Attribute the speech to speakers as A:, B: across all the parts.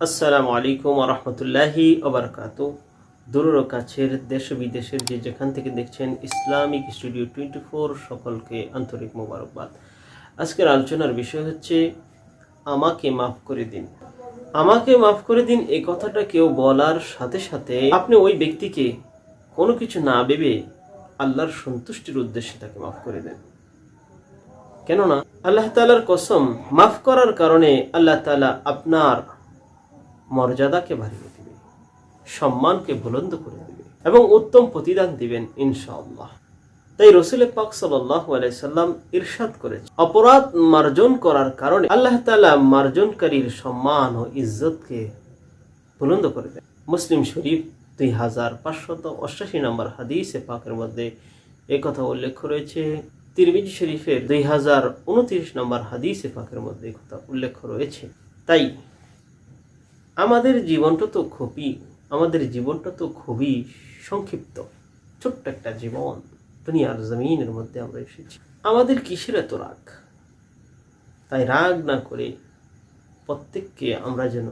A: আসসালামু আলাইকুম রহমতুল্লাহি ওবরকাত দূরের কাছের দেশ বিদেশের যে যেখান থেকে দেখছেন ইসলামিক স্টুডিও টোয়েন্টি ফোর সকলকে আন্তরিক মোবারকবাদ। আজকের আলোচনার বিষয় হচ্ছে, আমাকে মাফ করে দিন। আমাকে মাফ করে দিন এই কথাটা কেউ বলার সাথে সাথে আপনি ওই ব্যক্তিকে কোনো কিছু না ভেবে আল্লাহর সন্তুষ্টির উদ্দেশ্যে তাকে মাফ করে দেন। কেননা আল্লাহ তালার কসম মাফ করার কারণে আল্লাহ তালা আপনার মর্যাদাকে বাড়িয়ে দিবে, সম্মানকে বুলন্দ করে দিবে এবং উত্তম প্রতিদান দিবেন ইনশাআল্লাহ। তাই রসুল পাক আলাইসাল্লাম ইরশাদ করেছে অপরাধ মার্জন করার কারণে আল্লাহ তালা মার্জনকারীর সম্মান ও ইজ্জতকে বুলন্দ করে দেন। মুসলিম শরীফ দুই হাজার পাঁচশত অষ্টাশি নম্বর হাদিসে পাকের মধ্যে এ কথা উল্লেখ রয়েছে তিরমিজি শরীফের দুই হাজার উনত্রিশ নম্বর হাদিসে পাকের মধ্যে কথা উল্লেখ রয়েছে। তাই আমাদের জীবনটা তো খুবই, আমাদের জীবনটা তো খুবই সংক্ষিপ্ত, ছোট্ট একটা জীবন, দুনিয়ার জমিনের মধ্যে আমরা এসেছি। আমাদের কিসের এত রাগ? তাই রাগ না করে প্রত্যেককে আমরা যেন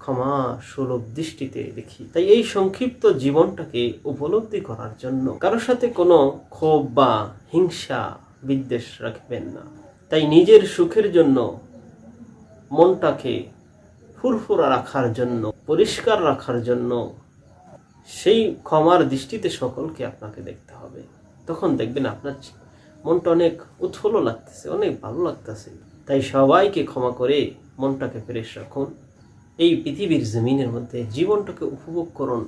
A: ক্ষমা সুলভ দৃষ্টিতে দেখি। তাই এই সংক্ষিপ্ত জীবনটাকে উপলব্ধি করার জন্য কারোর সাথে কোনো ক্ষোভ বা হিংসা বিদ্বেষ রাখবেন না। তাই নিজের সুখের জন্য মনটাকে ফুরফুরা রাখার জন্য, পরিষ্কার রাখার জন্য সেই ক্ষমার দৃষ্টিতে সকলকে আপনাকে দেখতে হবে। তখন দেখবেন আপনার মনটা অনেক উৎফুল্ল লাগতেছে, অনেক ভালো লাগতেছে। তাই সবাইকে ক্ষমা করে মনটাকে ফ্রেশ রাখুন। এই পৃথিবীর জমিনের মধ্যে জীবনটাকে উপভোগ করুন।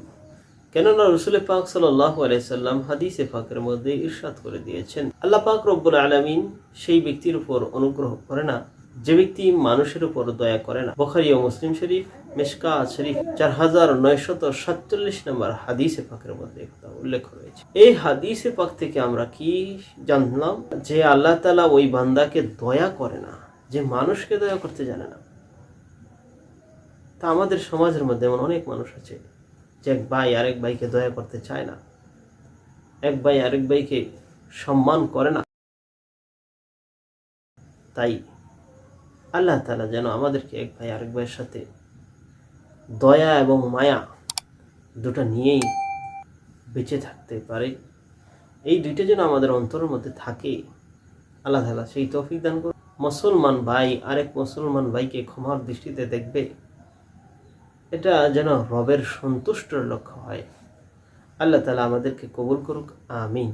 A: কেননা রসুল পাক সাল্লাহ আলাইসাল্লাম হাদিসে পাকের মধ্যে ইরশাদ করে দিয়েছেন। আল্লাহ পাক রব্বুল আলমিন সেই ব্যক্তির উপর অনুগ্রহ করে না, যে ব্যক্তি মানুষের উপর দয়া করে না। বখারি ও মুসলিম শরীফ মেশকা শরীফ চার হাজার নয়শত সাতচল্লিশ নম্বর হাদিসে পাকের মধ্যে কথা উল্লেখ রয়েছে। এই হাদিসে পাক থেকে আমরা কি জানলাম? যে আল্লাহ তালা ওই বান্দাকে দয়া করে না, যে মানুষকে দয়া করতে জানে না। তা আমাদের সমাজের মধ্যে এমন অনেক মানুষ আছে যে এক ভাই আরেক ভাইকে দয়া করতে চায় না। এক ভাই আরেক ভাইকে সম্মান করে না। তাই আল্লাহ তালা যেন আমাদেরকে এক ভাই আরেক ভাইয়ের সাথে দয়া এবং মায়া দুটো নিয়েই বেঁচে থাকতে পারে। এই দুইটা যেন আমাদের অন্তরের মধ্যে থাকে, আল্লাহ তালা সেই তৌফিক দান করে মুসলমান ভাই আরেক মুসলমান ভাইকে ক্ষমার দৃষ্টিতে দেখবে। এটা যেন রবের সন্তুষ্টর লক্ষ্য হয়। আল্লাহ তালা আমাদেরকে কবুল করুক আমিন।